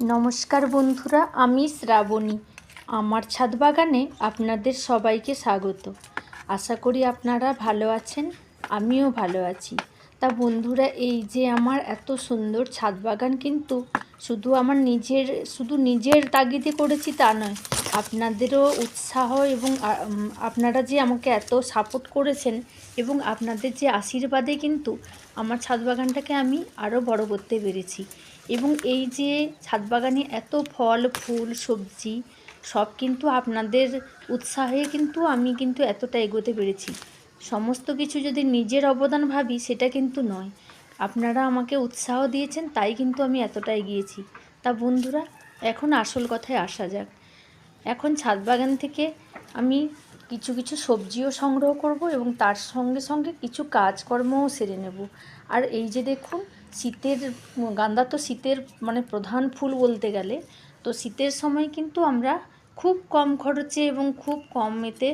নমস্কার বন্ধুরা, আমি শ্রাবণী। আমার ছাদ বাগানে আপনাদের সবাইকে স্বাগত। আশা করি আপনারা ভালো আছেন, আমিও ভালো আছি। তা বন্ধুরা, এই যে আমার এত সুন্দর ছাদ বাগান কিন্তু শুধু আমার নিজের, শুধু নিজের তাগিদে করেছি তা নয়, আপনাদেরও উৎসাহ এবং আপনারা যে আমাকে এত সাপোর্ট করেছেন এবং আপনাদের যে আশীর্বাদে কিন্তু আমার ছাদ বাগানটাকে আমি আরও বড় করতে পেরেছি। এবং এই যে ছাদ বাগানে এত ফল, ফুল, সবজি, সব কিন্তু আপনাদের উৎসাহে কিন্তু আমি কিন্তু এতটা এগোতে পেরেছি। সমস্ত কিছু যদি নিজের অবদান ভাবি, সেটা কিন্তু নয়। আপনারা আমাকে উৎসাহ দিয়েছেন, তাই কিন্তু আমি এতটা এগিয়েছি তা বন্ধুরা, এখন আসল কথায় আসা যাক। এখন ছাদ বাগান থেকে আমি কিছু কিছু সবজিও সংগ্রহ করব এবং তার সঙ্গে সঙ্গে কিছু কাজকর্মও সেরে নেব। আর এই যে দেখুন, শীতের গাঁদা তো শীতের মানে প্রধান ফুল বলতে গেলে, তো শীতের সময় কিন্তু আমরা খুব কম খরচে এবং খুব কম এতে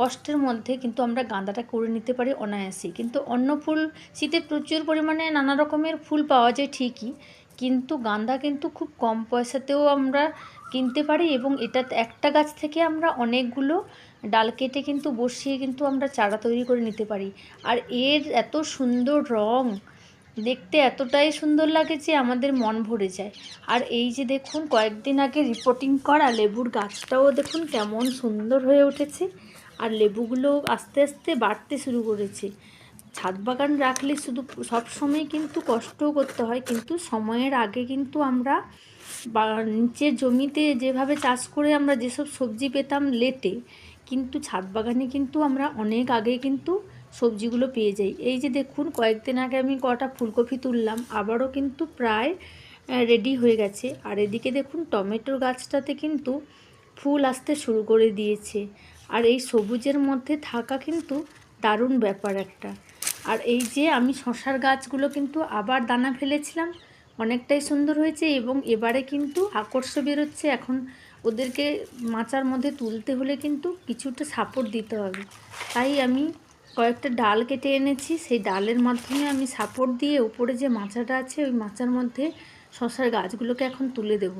কষ্টের মধ্যে কিন্তু আমরা গাঁদাটা করে নিতে পারি অনায়াসেই কিন্তু অন্য ফুল শীতে প্রচুর পরিমাণে নানা রকমের ফুল পাওয়া যায় ঠিকই, কিন্তু গাঁদা কিন্তু খুব কম পয়সাতেও আমরা কিনতে পারি এবং এটা একটা গাছ থেকে আমরা অনেকগুলো ডাল কেটে কিন্তু বসিয়ে কিন্তু আমরা চারা তৈরি করে নিতে পারি। আর এর এত সুন্দর রং দেখতে এতটাই সুন্দর লাগে যে আমাদের মন ভরে যায়। আর এই যে দেখুন, কয়েকদিন আগে রিপোর্টিং করা লেবুর গাছটাও দেখুন কেমন সুন্দর হয়ে উঠেছে। আর লেবুগুলো আস্তে আস্তে বাড়তে শুরু করেছে। ছাদ বাগান রাখলে শুধু সব সময় কিন্তু কষ্টও করতে হয়, কিন্তু সময়ের আগে কিন্তু আমরা বা নিচের জমিতে যেভাবে চাষ করে আমরা যেসব সবজি পেতাম লেটে, কিন্তু ছাদ বাগানে কিন্তু আমরা অনেক আগে কিন্তু সবজিগুলো পেয়ে যাই। এই যে দেখুন, কয়েকদিন আগে আমি কটা ফুলকপি তুললাম, আবারও কিন্তু প্রায় রেডি হয়ে গেছে। আর এদিকে দেখুন, টমেটোর গাছটাতে কিন্তু ফুল আসতে শুরু করে দিয়েছে। আর এই সবুজের মধ্যে থাকা কিন্তু দারুণ ব্যাপার একটা। আর এই যে আমি শশার গাছগুলো কিন্তু আবার দানা ফেলেছিলাম, অনেকটাই সুন্দর হয়েছে এবং এবারে কিন্তু আকর্ষ বেরোচ্ছে। এখন ওদেরকে মাচার মধ্যে তুলতে হলে কিন্তু কিছুটা সাপোর্ট দিতে হবে। তাই আমি কয়েকটা ডাল কেটে এনেছি। সেই ডালের মাধ্যমে আমি সাপোর্ট দিয়ে উপরে যে মাচাটা আছে, ওই মাচার মধ্যে শশার গাছগুলোকে এখন তুলে দেব।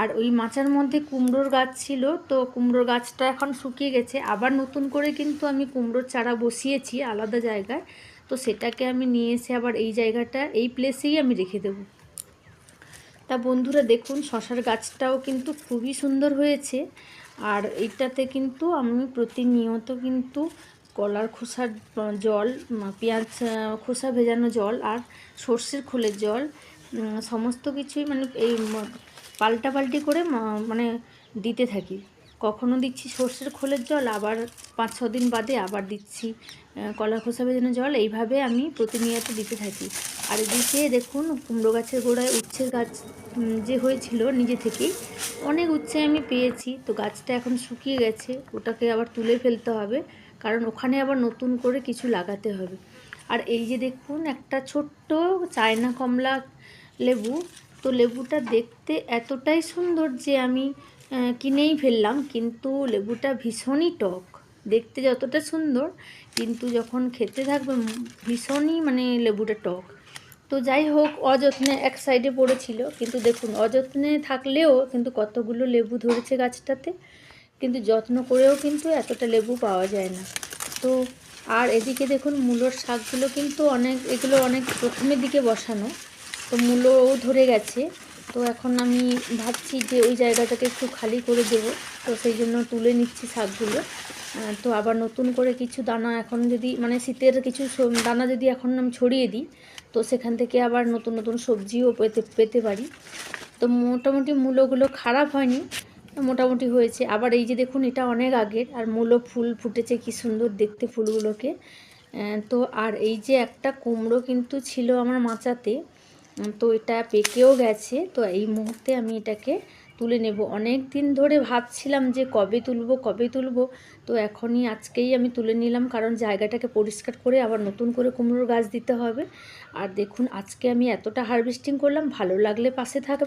আর ওই মাচার মধ্যে কুমড়োর গাছ ছিল, তো কুমড়োর গাছটা এখন শুকিয়ে গেছে। আবার নতুন করে কিন্তু আমি কুমড়োর চারা বসিয়েছি আলাদা জায়গায়, তো সেটাকে আমি নিয়ে এসে আবার এই জায়গাটা, এই প্লেসেই আমি রেখে দেবো। তা বন্ধুরা দেখুন, শশার গাছটাও কিন্তু খুবই সুন্দর হয়েছে। আর এইটাতে কিন্তু আমি প্রতিনিয়ত কিন্তু কলার খোসার জল পেঁয়াজ খোসা ভেজানো জল আর সর্ষের খোলের জল সমস্ত কিছুই মানে এই ম- পাল্টাপাল্টি করে মানে দিতে থাকি। কখনো দিচ্ছি সর্ষের খোলের জল, আবার পাঁচ, ছ দিন বাদে আবার দিচ্ছি কলা খোসা ভেজানো জল। এইভাবে আমি প্রতিনিয়ত দিতে থাকি। আর এদিকে দেখুন, কুমড়ো গাছের গোড়ায় উচ্ছের গাছ যে হয়েছিল নিজে থেকেই, অনেক উচ্ছে আমি পেয়েছি। তো গাছটা এখন শুকিয়ে গেছে, ওটাকে আবার তুলে ফেলতে হবে। কারণ ওখানে আবার নতুন করে কিছু লাগাতে হবে। আর এই যে দেখুন, একটা ছোট্ট চায়না কমলা লেবু, তো লেবুটা দেখতে এতটাই সুন্দর যে আমি কিনেই ফেললাম, কিন্তু লেবুটা ভীষণই টক। দেখতে যতটা সুন্দর, কিন্তু যখন খেতে থাকবে ভীষণই মানে লেবুটা টক। তো যাই হোক, অযত্নে এক সাইডে পড়েছিল, কিন্তু দেখুন, অযত্নে থাকলেও কিন্তু কতগুলো লেবু ধরেছে গাছটাতে। কিন্তু যত্ন করেও কিন্তু এতটা লেবু পাওয়া যায় না। তো আর এদিকে দেখুন মূলোর শাকগুলো কিন্তু অনেক, এগুলো অনেক প্রথমের দিকে বসানো, তো মূলোও ধরে গেছে। তো এখন আমি ভাবছি যে ওই জায়গাটাকে একটু খালি করে দেব, তো সেই জন্য তুলে নিচ্ছি শাকগুলো। তো আবার নতুন করে কিছু দানা এখন যদি মানে শীতের কিছু দানা যদি এখন আমি ছড়িয়ে দিই, তো সেখান থেকে আবার নতুন নতুন সবজিও পেতে পেতে পারি। তো মোটামুটি মূলোগুলো খারাপ হয়নি মোটামুটি হয়েছে। আবার এই যে দেখুন, এটা অনেক আগের, আর মূলো ফুল ফুটেছে, কি সুন্দর দেখতে ফুলগুলোকে। তো আর এই যে একটা কুমড়ো কিন্তু ছিল আমার মাচাতে তো এটা পেকেও গেছে। তো এই মুহূর্তে আমি এটাকে তুলে নেব। অনেক দিন ধরে ভাবছিলাম যে কবে তুলবো কবে তুলবো। তো এখনই আজকেই আমি তুলে নিলাম, কারণ জায়গাটাকে পরিষ্কার করে আবার নতুন করে কুমড়োর গাছ দিতে হবে। আর দেখুন, আজকে আমি এতটা হারভেস্টিং করলাম, ভালো লাগলে পাশে থাক